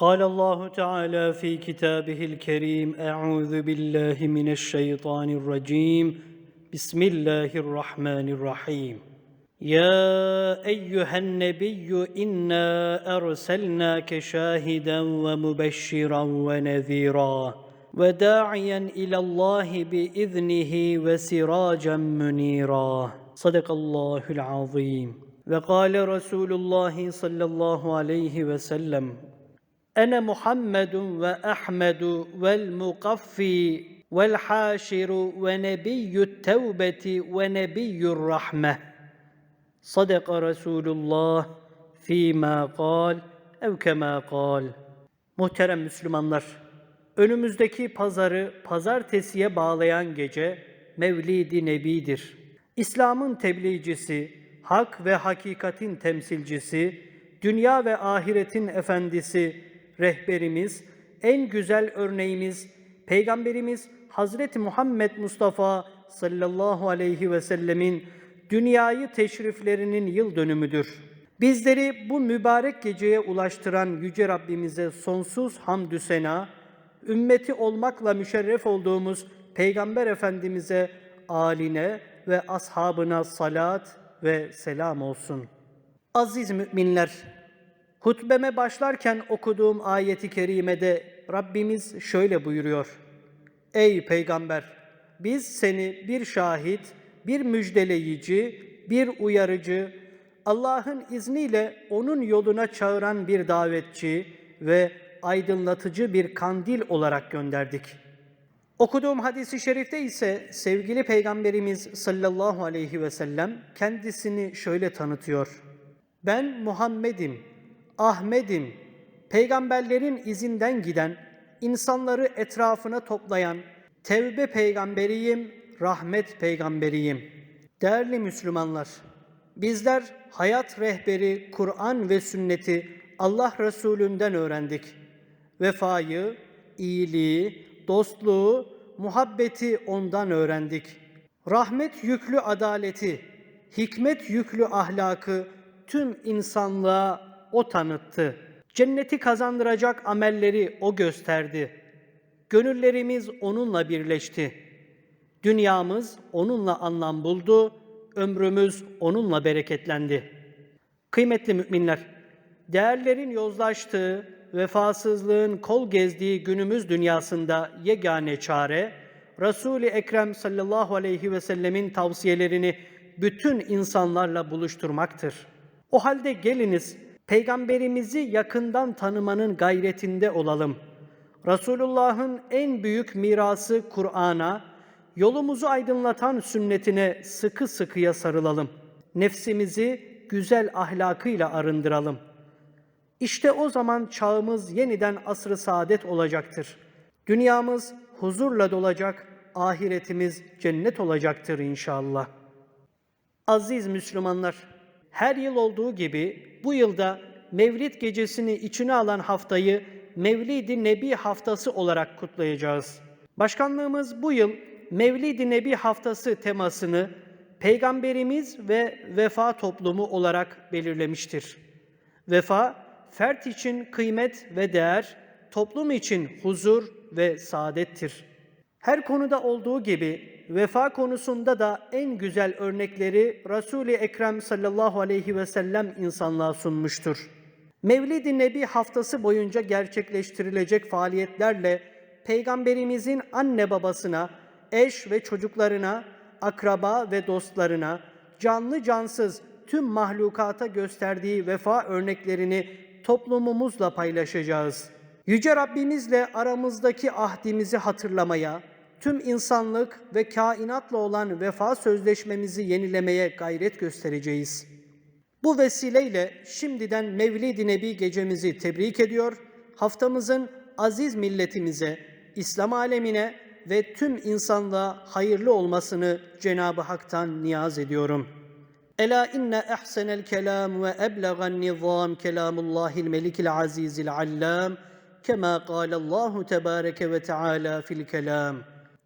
قال الله تعالى في كتابه الكريم أعوذ بالله من الشيطان الرجيم. بسم الله الرحمن الرحيم. يا أيها النبي إنا أرسلناك شاهدا ومبشرا ونذيرا وداعيا إلى الله بإذنه وسراجا منيرا. صدق الله العظيم. وقال رسول الله صلى الله عليه وسلم Ene Muhammedun ve Ahmedu vel Mukaffi vel Haşiru ve Nebiyyü Tevbeti ve Nebiyyü Rahme. Sadaka Resulullah fîmâ kal ev kemâ kal. Muhterem Müslümanlar, önümüzdeki pazarı pazartesiye bağlayan gece Mevlid-i Nebi'dir. İslam'ın tebliğcisi, hak ve hakikatin temsilcisi, dünya ve ahiretin efendisi, rehberimiz, en güzel örneğimiz, Peygamberimiz Hazreti Muhammed Mustafa sallallahu aleyhi ve sellemin dünyayı teşriflerinin yıl dönümüdür. Bizleri bu mübarek geceye ulaştıran Yüce Rabbimize sonsuz hamdü sena, ümmeti olmakla müşerref olduğumuz Peygamber Efendimiz'e, aline ve ashabına salat ve selam olsun. Aziz müminler, hutbeme başlarken okuduğum ayeti kerimede Rabbimiz şöyle buyuruyor. Ey peygamber, biz seni bir şahit, bir müjdeleyici, bir uyarıcı, Allah'ın izniyle onun yoluna çağıran bir davetçi ve aydınlatıcı bir kandil olarak gönderdik. Okuduğum hadisi şerifte ise sevgili Peygamberimiz sallallahu aleyhi ve sellem kendisini şöyle tanıtıyor. Ben Muhammed'im, Ahmet'im, peygamberlerin izinden giden, insanları etrafına toplayan, tevbe peygamberiyim, rahmet peygamberiyim. Değerli Müslümanlar, bizler hayat rehberi Kur'an ve sünneti Allah Resulünden öğrendik. Vefayı, iyiliği, dostluğu, muhabbeti ondan öğrendik. Rahmet yüklü adaleti, hikmet yüklü ahlakı tüm insanlığa o tanıttı. Cenneti kazandıracak amelleri o gösterdi. Gönüllerimiz onunla birleşti. Dünyamız onunla anlam buldu, ömrümüz onunla bereketlendi. Kıymetli müminler, değerlerin yozlaştığı, vefasızlığın kol gezdiği günümüz dünyasında yegane çare, Resul-i Ekrem sallallahu aleyhi ve sellemin tavsiyelerini bütün insanlarla buluşturmaktır. O halde geliniz peygamberimizi yakından tanımanın gayretinde olalım. Resulullah'ın en büyük mirası Kur'an'a, yolumuzu aydınlatan sünnetine sıkı sıkıya sarılalım. Nefsimizi güzel ahlakıyla arındıralım. İşte o zaman çağımız yeniden asrı saadet olacaktır. Dünyamız huzurla dolacak, ahiretimiz cennet olacaktır inşallah. Aziz Müslümanlar, her yıl olduğu gibi bu yılda Mevlid gecesini içine alan haftayı Mevlid-i Nebi haftası olarak kutlayacağız. Başkanlığımız bu yıl Mevlid-i Nebi haftası temasını Peygamberimiz ve vefa toplumu olarak belirlemiştir. Vefa, fert için kıymet ve değer, toplum için huzur ve saadettir. Her konuda olduğu gibi vefa konusunda da en güzel örnekleri Resul-i Ekrem sallallahu aleyhi ve sellem insanlığa sunmuştur. Mevlid-i Nebi haftası boyunca gerçekleştirilecek faaliyetlerle Peygamberimizin anne babasına, eş ve çocuklarına, akraba ve dostlarına, canlı cansız tüm mahlukata gösterdiği vefa örneklerini toplumumuzla paylaşacağız. Yüce Rabbimizle aramızdaki ahdimizi hatırlamaya, tüm insanlık ve kainatla olan vefa sözleşmemizi yenilemeye gayret göstereceğiz. Bu vesileyle şimdiden Mevlid-i Nebi gecemizi tebrik ediyor, haftamızın aziz milletimize, İslam alemine ve tüm insanlığa hayırlı olmasını Cenab-ı Hak'tan niyaz ediyorum. Ela inne ehsenel kelam ve eblegan nizam kelamullahil melikil azizil allam kema kâlallahu tebâreke ve teâlâ fil kelam.